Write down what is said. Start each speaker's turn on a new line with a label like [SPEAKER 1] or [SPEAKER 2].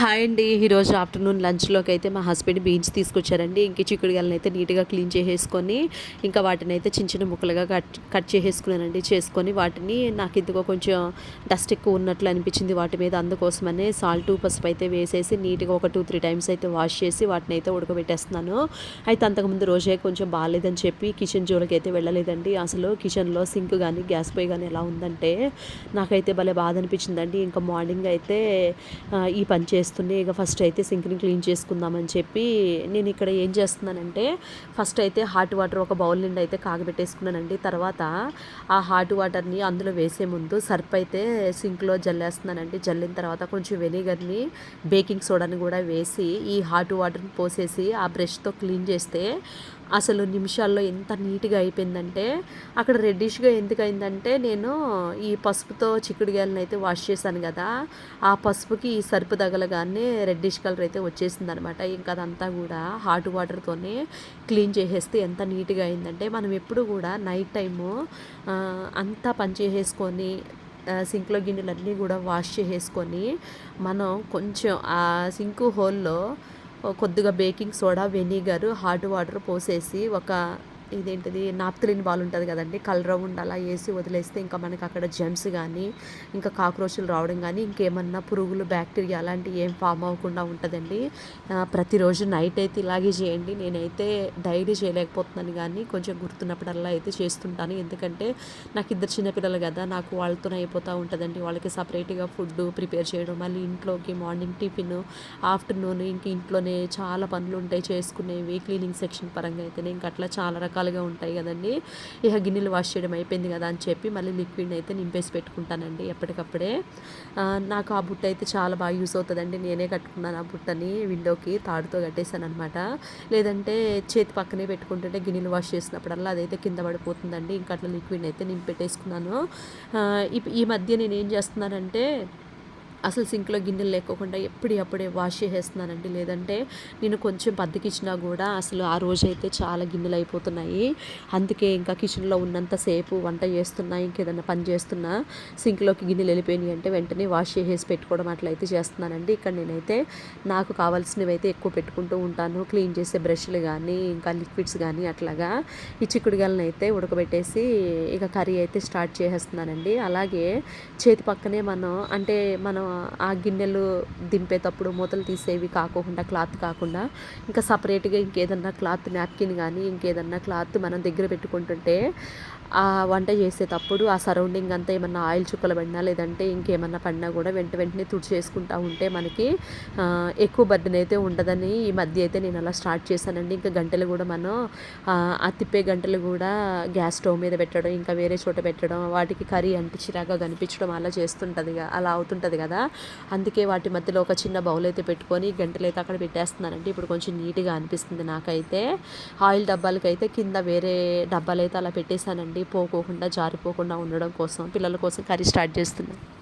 [SPEAKER 1] Hi అండి. ఈరోజు afternoon లంచ్లోకి అయితే మా హస్బెండ్ బీన్స్ తీసుకొచ్చారండి. ఇంక చిక్కుడుగాయలను అయితే నీట్గా క్లీన్ చేసేసుకొని ఇంకా వాటిని అయితే చిన్న చిన్న ముక్కలుగా కట్ కట్ చేసేసుకున్నానండి. చేసుకొని వాటిని నాకు ఇందుకో కొంచెం డస్ట్ ఎక్కువ ఉన్నట్లు అనిపించింది వాటి మీద. అందుకోసమనే సాల్ట్ పసుపు అయితే వేసేసి నీట్గా ఒక టూ త్రీ టైమ్స్ అయితే వాష్ చేసి వాటిని అయితే ఉడకబెట్టేస్తున్నాను. అయితే అంతకుముందు రోజే కొంచెం బాగాలేదని చెప్పి కిచెన్ జోలికి అయితే వెళ్ళలేదండి. అసలు కిచెన్లో సింక్ కానీ గ్యాస్ పొయ్యి కానీ ఎలా ఉందంటే నాకైతే భలే బాధ అనిపించిందండి. ఇంకా మార్నింగ్ అయితే ఈ పని చేసి చేస్తుండే ఇక ఫస్ట్ అయితే సింక్ని క్లీన్ చేసుకుందామని చెప్పి నేను ఇక్కడ ఏం చేస్తున్నానంటే ఫస్ట్ అయితే హాట్ వాటర్ ఒక బౌల్ నుండి అయితే కాగబెట్టేసుకున్నానండి. తర్వాత ఆ హాట్ వాటర్ని అందులో వేసే ముందు సర్ప్ అయితే సింక్లో జల్లేస్తున్నానండి. జల్లిన తర్వాత కొంచెం వెనిగర్ని బేకింగ్ సోడాని కూడా వేసి ఈ హాట్ వాటర్ని పోసేసి ఆ బ్రష్తో క్లీన్ చేస్తే అసలు నిమిషాల్లో ఎంత నీట్గా అయిపోయిందంటే అక్కడ రెడ్డిష్గా ఎందుకు అయిందంటే నేను ఈ పసుపుతో చిక్కుడుగాయలను అయితే వాష్ చేశాను కదా ఆ పసుపుకి ఈ సరుపు తగలగానే రెడ్డిష్ కలర్ అయితే వచ్చేసింది అనమాట ఇంకా అదంతా కూడా హాట్ వాటర్తోనే క్లీన్ చేసేస్తే ఎంత నీట్గా అయిందంటే మనం ఎప్పుడు కూడా నైట్ టైము అంతా పని చేసేసుకొని సింక్లో గిన్నెలన్నీ కూడా వాష్ చేసేసుకొని మనం కొంచెం ఆ సింకు హోల్లో కొద్దిగా baking soda vinegar hot water పోసేసి ఒక ఇదేంటిది నాప్తలిన్ బాల్ ఉంటుంది కదండి. కలర్ రౌండ్ అలా వేసి వదిలేస్తే ఇంకా మనకి అక్కడ జెమ్స్ కానీ ఇంకా కాక్రోచ్లు రావడం కానీ ఇంకేమన్నా పురుగులు బ్యాక్టీరియా అలాంటివి ఏం ఫామ్ అవ్వకుండా ఉంటుందండి. ప్రతిరోజు నైట్ అయితే ఇలాగే చేయండి. నేనైతే డైలీ చేయలేకపోతున్నాను కానీ కొంచెం గుర్తున్నప్పుడల్లా అయితే చేస్తుంటాను. ఎందుకంటే నాకు ఇద్దరు చిన్నపిల్లలు కదా నాకు వాళ్ళతోనే అయిపోతూ ఉంటుందండి. వాళ్ళకి సపరేట్గా ఫుడ్ ప్రిపేర్ చేయడం మళ్ళీ ఇంట్లోకి మార్నింగ్ టిఫిన్ ఆఫ్టర్నూన్ ఇంక ఇంట్లోనే చాలా పనులు ఉంటాయి చేసుకునేవి క్లీనింగ్ సెక్షన్ పరంగా అయితే ఇంకా అట్లా చాలా రకాలుగా ఉంటాయి కదండి. ఇక గిన్నెలు వాష్ చేయడం అయిపోయింది కదా అని చెప్పి మళ్ళీ లిక్విడ్ అయితే నింపేసి పెట్టుకుంటానండి ఎప్పటికప్పుడే. నాకు ఆ బుట్ట అయితే చాలా బాగా యూస్ అవుతుందండి. నేనే కట్టుకున్నాను ఆ బుట్టని విండోకి తాడుతో కట్టేశాను అనమాట లేదంటే చేతి పక్కనే పెట్టుకుంటుంటే గిన్నెలు వాష్ చేసినప్పుడల్లా అదైతే కింద పడిపోతుందండి. ఇంకా అట్లా లిక్విడ్ అయితే నింపెట్టేసుకున్నాను ఇప్- ఈ మధ్య నేను ఏం చేస్తున్నానంటే అసలు సింక్లో గిన్నెలు లేకోకుండా ఎప్పుడు అప్పుడే వాష్ చేసేస్తున్నానండి. లేదంటే నేను కొంచెం బద్దకిచ్చినా కూడా అసలు ఆ రోజైతే చాలా గిన్నెలు అయిపోతున్నాయి. అందుకే ఇంకా కిచెన్లో ఉన్నంతసేపు వంట చేస్తున్నా ఇంకేదన్నా పని చేస్తున్నా సింక్లోకి గిన్నెలు వెళ్ళిపోయినాయి అంటే వెంటనే వాష్ చేసేసి పెట్టుకోవడం అట్లయితే చేస్తున్నానండి. ఇక్కడ నేనైతే నాకు కావాల్సినవి అయితే ఎక్కువ పెట్టుకుంటూ ఉంటాను. క్లీన్ చేసే బ్రష్లు కానీ ఇంకా లిక్విడ్స్ కానీ అట్లాగా ఈ చిక్కుడుగాలను అయితే ఉడకబెట్టేసి ఇక కర్రీ అయితే స్టార్ట్ చేసేస్తున్నానండి. అలాగే చేతి పక్కనే మనం అంటే మనం ఆ గిన్నెలు దింపేటప్పుడు మూతలు తీసేవి కాకోకుండా క్లాత్ కాకుండా. ఇంకా సపరేట్గా ఇంకేదన్నా క్లాత్ నాప్కిన్ కానీ ఇంకేదన్నా క్లాత్ మనం దగ్గర పెట్టుకుంటుంటే ఆ వంట చేసేటప్పుడు ఆ సరౌండింగ్ అంతా ఏమన్నా ఆయిల్ చుక్కలు పడినా లేదంటే ఇంకేమన్నా పడినా కూడా వెంట వెంటనే తుడిచేసుకుంటా ఉంటే మనకి ఎక్కువ బర్డెన్ అయితే ఉండదని ఈ మధ్య అయితే నేను అలా స్టార్ట్ చేశానండి. ఇంకా గంటలు కూడా మనం ఆ, తిప్పే గంటలు కూడా గ్యాస్ స్టవ్ మీద పెట్టడం ఇంకా వేరే చోట పెట్టడం వాటికి కర్రీ అంటే చిరాగా కనిపించడం అలా చేస్తుంటుంది అలా అవుతుంటుంది కదా. అందుకే వాటి మధ్యలో ఒక చిన్న బౌల్ అయితే పెట్టుకొని గంటలు అయితే అక్కడ పెట్టేస్తున్నానండి. ఇప్పుడు కొంచెం నీట్గా అనిపిస్తుంది నాకైతే. ఆయిల్ డబ్బాలకైతే కింద వేరే డబ్బాలు అయితే అలా పెట్టేశానండి. పోకోకుండా జారిపోకుండా ఉండడం కోసం పిల్లల కోసం కర్రీ స్టార్ట్ చేస్తున్నాను